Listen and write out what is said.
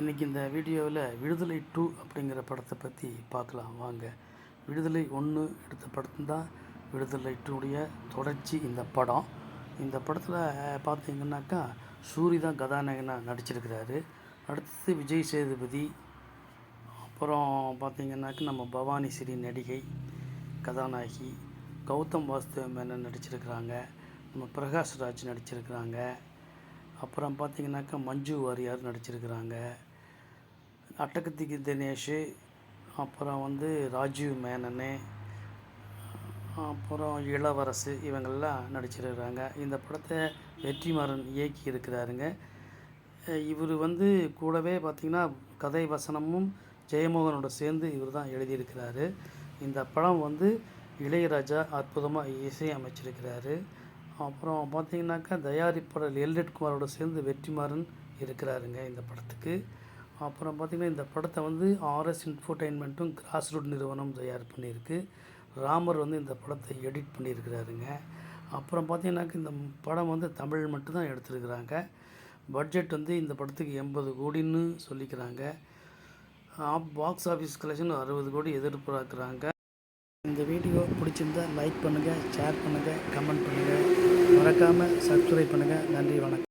இன்றைக்கி இந்த வீடியோவில் விடுதலை டூ அப்படிங்கிற படத்தை பற்றி பார்க்கலாம். வாங்க. விடுதலை ஒன்று எடுத்த படம் தான் விடுதலை டூடைய தொடர்ச்சி இந்த படம். இந்த படத்தில் பார்த்தீங்கன்னாக்கா சூரி தான் கதாநாயகனாக நடிச்சிருக்கிறாரு. அடுத்தது விஜய் சேதுபதி. அப்புறம் பார்த்தீங்கன்னாக்கா நம்ம பவானி ஸ்ரீ நடிகை கதாநாயகி கௌதம் வாசுதேவ மேனன் நடிச்சிருக்கிறாங்க. நம்ம பிரகாஷ் ராஜ் நடிச்சிருக்கிறாங்க. அப்புறம் பார்த்தீங்கன்னாக்கா மஞ்சு வாரியார் நடிச்சிருக்கிறாங்க. அட்டகத்திக்கு தினேஷ் அப்புறம் வந்து ராஜீவ் மேனனு அப்புறம் இளவரசு இவங்கெல்லாம் நடிச்சிருக்கிறாங்க. இந்த படத்தை வெற்றிமாறன் இயக்கி இருக்கிறாருங்க. இவர் வந்து கூடவே பார்த்திங்கன்னா கதை வசனமும் ஜெயமோகனோட சேர்ந்து இவர் தான் எழுதியிருக்கிறாரு. இந்த படம் வந்து இளையராஜா அற்புதமாக இசை அமைச்சிருக்கிறாரு அப்புறம் பார்த்திங்கனாக்கா தயாரிப்பாளர் எல்ரெட் குமாரோட சேர்ந்து வெற்றிமாறன் இருக்கிறாருங்க இந்த படத்துக்கு. அப்புறம் பார்த்திங்கன்னா இந்த படத்தை வந்து ஆர்எஸ் இன்ஃபோர்டைன்மெண்ட்டும் கிராஸ் ரூட் நிறுவனம் தயார் பண்ணியிருக்கு. ராமர் வந்து இந்த படத்தை எடிட் பண்ணியிருக்கிறாருங்க. அப்புறம் பார்த்திங்கனாக்க இந்த படம் வந்து தமிழ் மட்டும்தான் எடுத்திருக்கிறாங்க. பட்ஜெட் வந்து இந்த படத்துக்கு எண்பது கோடின்னு சொல்லிக்கிறாங்க. பாக்ஸ் ஆஃபீஸ் கலெக்ஷன் அறுபது கோடி எதிர்பார்க்குறாங்க. இந்த வீடியோ பிடிச்சிருந்தா லைக் பண்ணுங்கள் ஷேர் பண்ணுங்கள் கமெண்ட் பண்ணுங்கள் மறக்காமல் சப்ஸ்கிரைப் பண்ணுங்கள் நன்றி வணக்கம்.